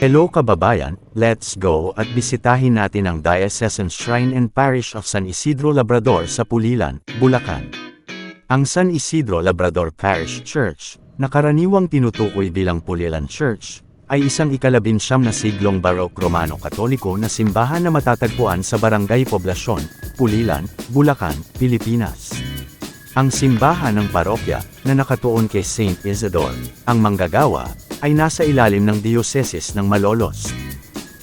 Hello kababayan, let's go at bisitahin natin ang Diocesan Shrine and Parish of San Isidro Labrador sa Pulilan, Bulacan. Ang San Isidro Labrador Parish Church, na karaniwang tinutukoy bilang Pulilan Church, ay isang ikalabinsyam na siglong Baroque Romano Katoliko na simbahan na matatagpuan sa Barangay Poblasyon, Pulilan, Bulacan, Pilipinas. Ang simbahan ng parokya, na nakatuon kay Saint Isidore, ang manggagawa, ay nasa ilalim ng Dioceses ng Malolos.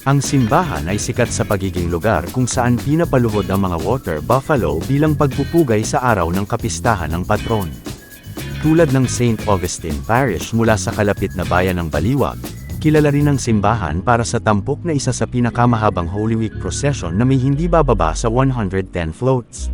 Ang simbahan ay sikat sa pagiging lugar kung saan pinapaluhod ang mga water buffalo bilang pagpupugay sa araw ng kapistahan ng patron. Tulad ng St. Augustine Parish mula sa kalapit na bayan ng Baliwag, kilala rin ang simbahan para sa tampok na isa sa pinakamahabang Holy Week procession na may hindi bababa sa 110 floats.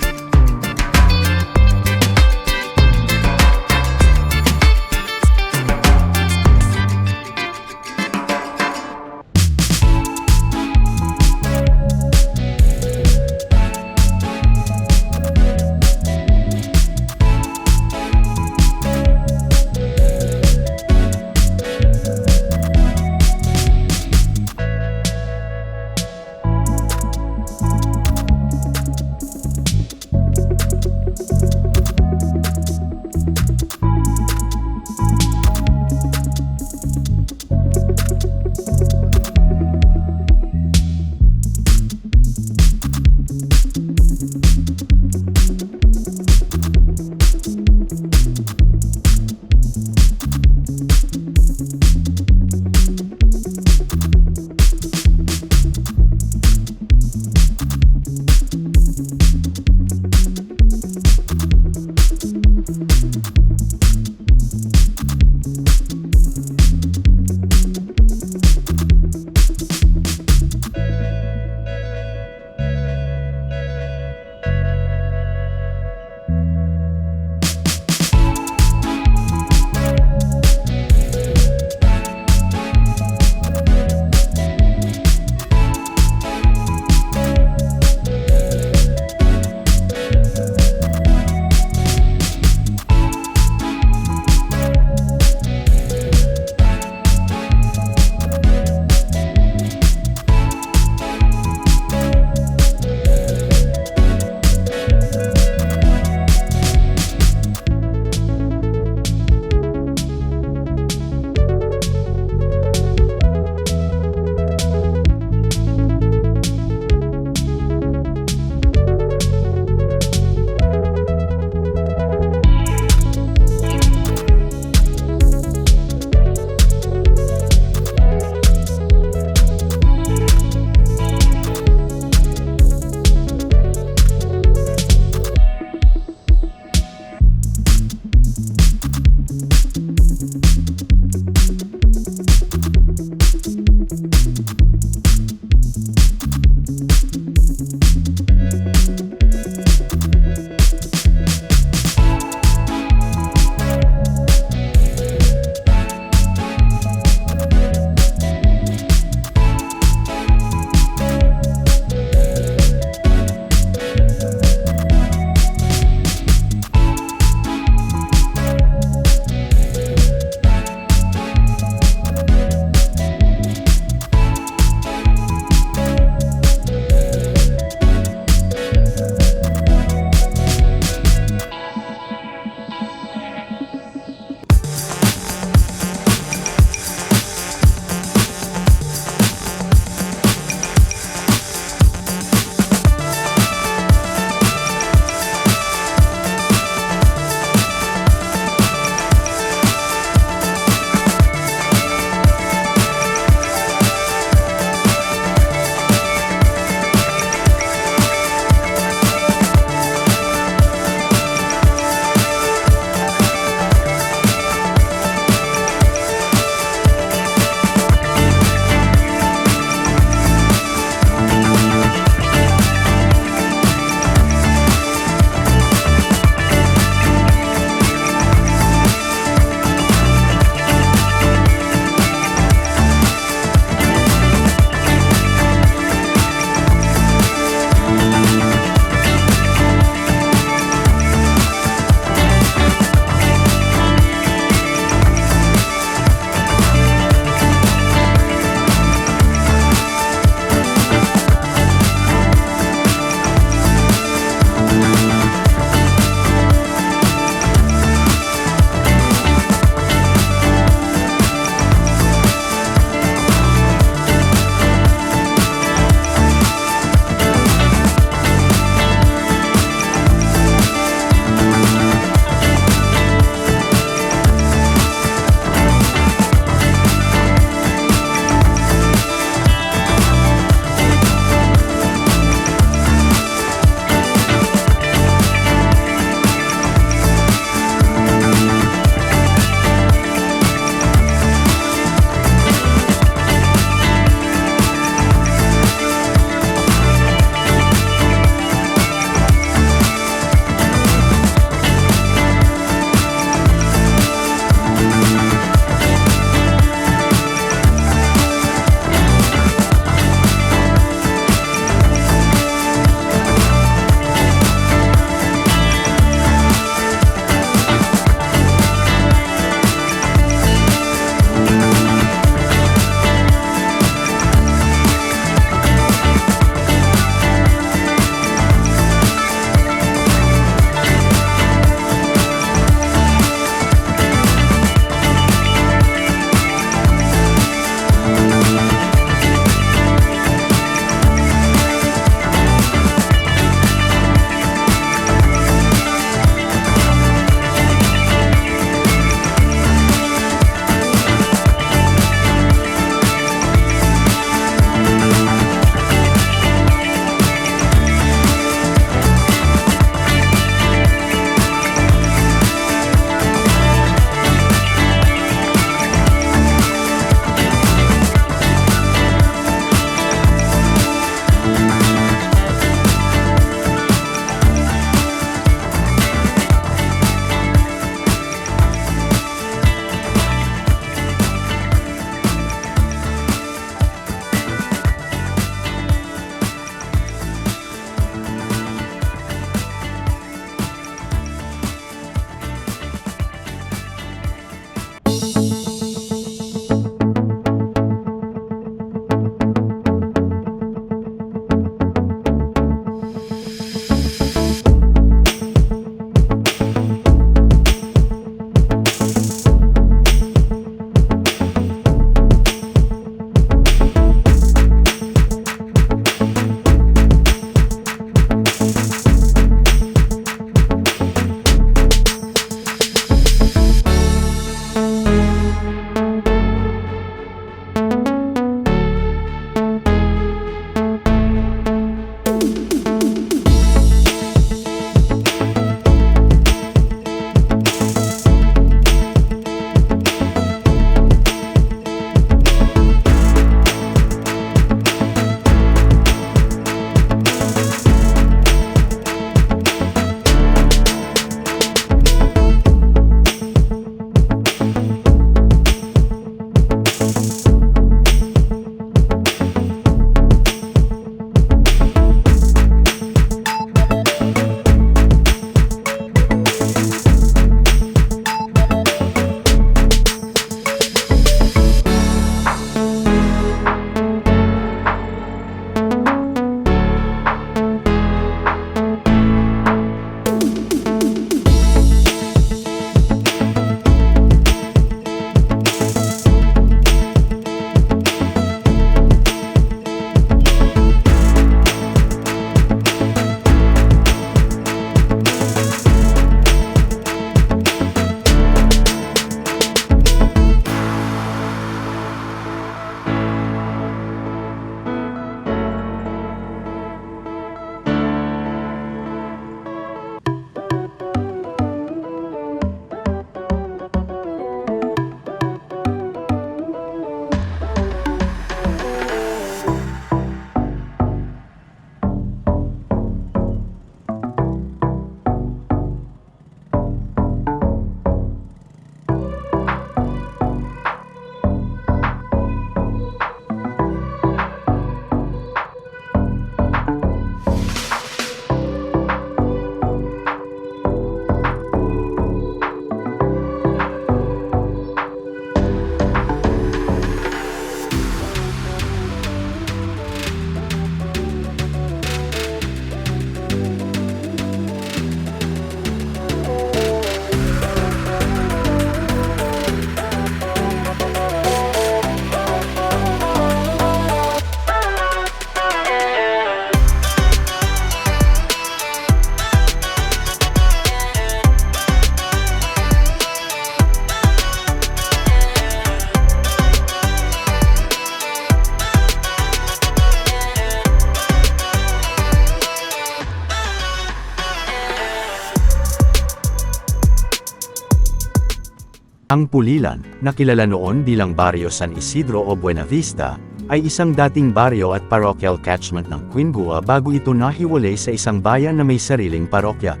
Ang Pulilan, na kilala noon bilang Barrio San Isidro o Buena Vista, ay isang dating baryo at parochial catchment ng Quingua bago ito nahiwalay sa isang bayan na may sariling parokya.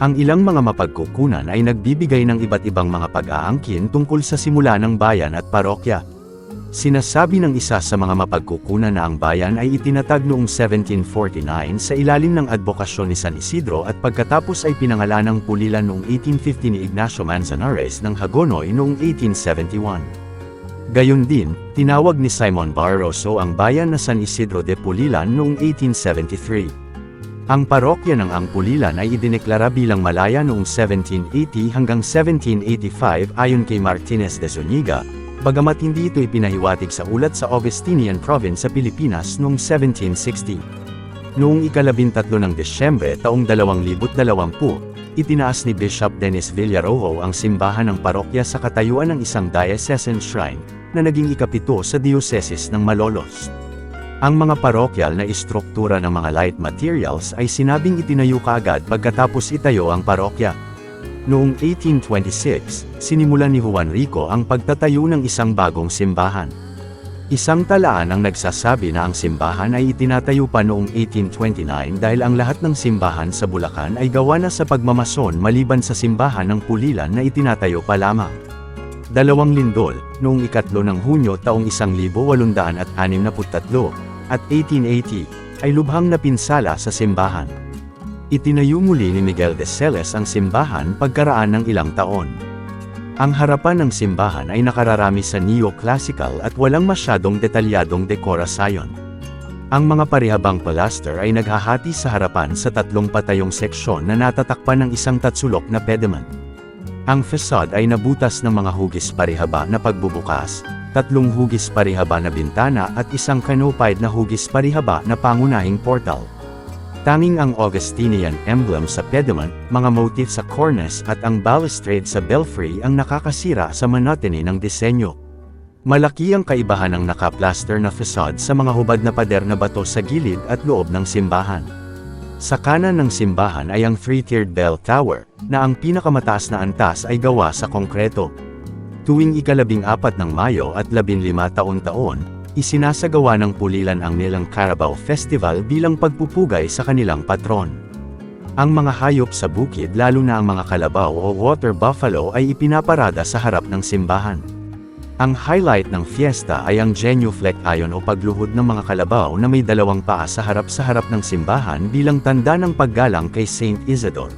Ang ilang mga mapagkukunan ay nagbibigay ng iba't ibang mga pag-aangkin tungkol sa simula ng bayan at parokya. Sinasabi ng isa sa mga mapagkukunan na ang bayan ay itinatag noong 1749 sa ilalim ng advokasyon ni San Isidro at pagkatapos ay pinangalan ng Pulilan noong 1850 ni Ignacio Manzanares ng Hagonoy noong 1871. Gayon din, tinawag ni Simon Barroso ang bayan na San Isidro de Pulilan noong 1873. Ang parokya ng Ang Pulilan ay idineklara bilang malaya noong 1780 hanggang 1785 ayon kay Martinez de Zuniga, bagamat hindi ito ipinahiwatig sa ulat sa Augustinian Province sa Pilipinas noong 1760. Noong ikalabintatlo ng Desyembre taong 2020, itinaas ni Bishop Dennis Villarojo ang simbahan ng parokya sa katayuan ng isang diocesan shrine, na naging ikapito sa Diocese ng Malolos. Ang mga parokyal na istruktura ng mga light materials ay sinabing itinayo kaagad pagkatapos itayo ang parokya. Noong 1826, sinimulan ni Juan Rico ang pagtatayo ng isang bagong simbahan. Isang talaan ang nagsasabi na ang simbahan ay itinatayo pa noong 1829 dahil ang lahat ng simbahan sa Bulacan ay gawa na sa pagmamason maliban sa simbahan ng Pulilan na itinatayo pa lamang. Dalawang lindol, noong ikatlo ng Hunyo taong 1863 at 1880, ay lubhang napinsala sa simbahan. Itinayo muli ni Miguel de Celes ang simbahan pagkaraan ng ilang taon. Ang harapan ng simbahan ay nakararami sa neo-classical at walang masyadong detalyadong dekorasyon. Ang mga parihabang pilaster ay naghahati sa harapan sa tatlong patayong seksyon na natatakpan ng isang tatsulok na pediment. Ang facade ay nabutas ng mga hugis parihaba na pagbubukas, tatlong hugis parihaba na bintana at isang canopied na hugis parihaba na pangunahing portal. Tanging ang Augustinian emblem sa pediment, mga motif sa cornice at ang balustrade sa belfry ang nakakasira sa monotony ng disenyo. Malaki ang kaibahan ng nakaplaster na facade sa mga hubad na pader na bato sa gilid at loob ng simbahan. Sa kanan ng simbahan ay ang three-tiered bell tower, na ang pinakamataas na antas ay gawa sa konkreto. Tuwing ikalabing apat ng Mayo at labinlima taon-taon, isinasagawa ng Pulilan ang nilang Carabao Festival bilang pagpupugay sa kanilang patron. Ang mga hayop sa bukid lalo na ang mga kalabaw o water buffalo ay ipinaparada sa harap ng simbahan. Ang highlight ng fiesta ay ang genuflect ayon o pagluhod ng mga kalabaw na may dalawang paa sa harap sa harap ng simbahan bilang tanda ng paggalang kay Saint Isidore.